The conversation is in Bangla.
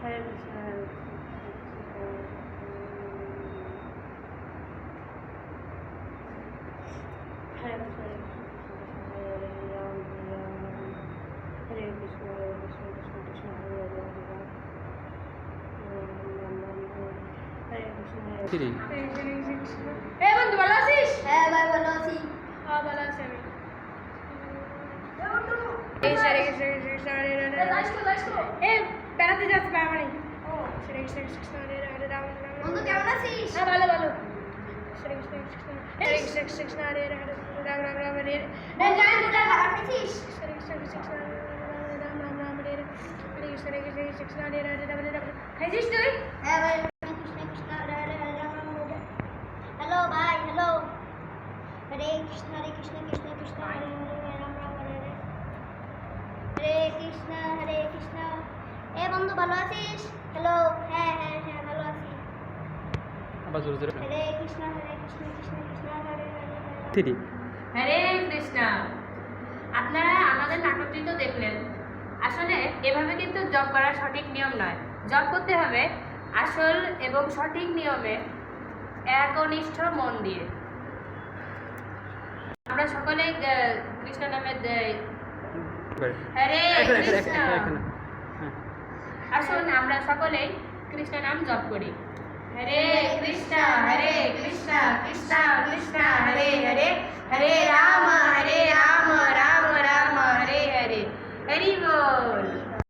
হরে কৃষ্ণ হরে হরে কৃষ্ণ হরে রাম হরে রাম হরে কৃষ্ণ হরে কৃষ্ণ কৃষ্ণ কৃষ্ণ হরে হরে হরে রাম রাম রাম হরে হরে কৃষ্ণ হরে থ্রি এ বন্ধু ভালো আছিস? হ্যাঁ ভাই ভালো আছি হ্যাঁ ভালো আছি আমি এই সারে কৃষ্ণ কৃষ্ণ কৃষ্ণ হরে হরে হরে এ বেড়াতে যাচ্ছে বাবানি শ্রী কৃষ্ণ কৃষ্ণ হরে হরে রাম রাম বন্ধু কেমন আছিস হ্যাঁ ভালো ভালো শ্রী কৃষ্ণ কৃষ্ণ হরে কৃষ্ণ কৃষ্ণ কৃষ্ণ হরে হরে হরে রাম রাম রাম হরে হরে এই জান দুটা খারাপ আছিস শ্রী কৃষ্ণ কৃষ্ণ কৃষ্ণ হরে হরে রাম রাম রাম হরে হরে হরে কৃষ্ণ হরে কৃষ্ণ কৃষ্ণ কৃষ্ণ হরে হরে রাম হরে রাম খাইছিস তুই হ্যাঁ ভাই কৃষ্ণ কৃষ্ণ হরে হরে হরে রাম রাম হরে হ্যালো ভাই হ্যালো হরে কৃষ্ণ হরে কৃষ্ণ কৃষ্ণ কৃষ্ণ হরে হরে হরে রাম রাম হরে হরে হরে কৃষ্ণ হরে কৃষ্ণ। এ বন্ধু ভালো আছিস? হ্যালো হ্যাঁ হ্যাঁ হ্যাঁ ভালো আছি। আবার জোরে জোরে হরে কৃষ্ণ হরে কৃষ্ণ কৃষ্ণ কৃষ্ণ হরে হরে হরে থ্রি আপনারা আমাদের নাটকটি তো দেখলেন। আসলে এভাবে কিন্তু জব করার সঠিক নিয়ম নয়। জব করতে হবে আসল এবং সঠিক নিয়মে একনিষ্ঠ মন দিয়ে। আমরা সকলে কৃষ্ণ নামে আসুন আমরা সকলেই কৃষ্ণ নাম জপ করি। হরে কৃষ্ণ হরে কৃষ্ণ কৃষ্ণ কৃষ্ণ হরে হরে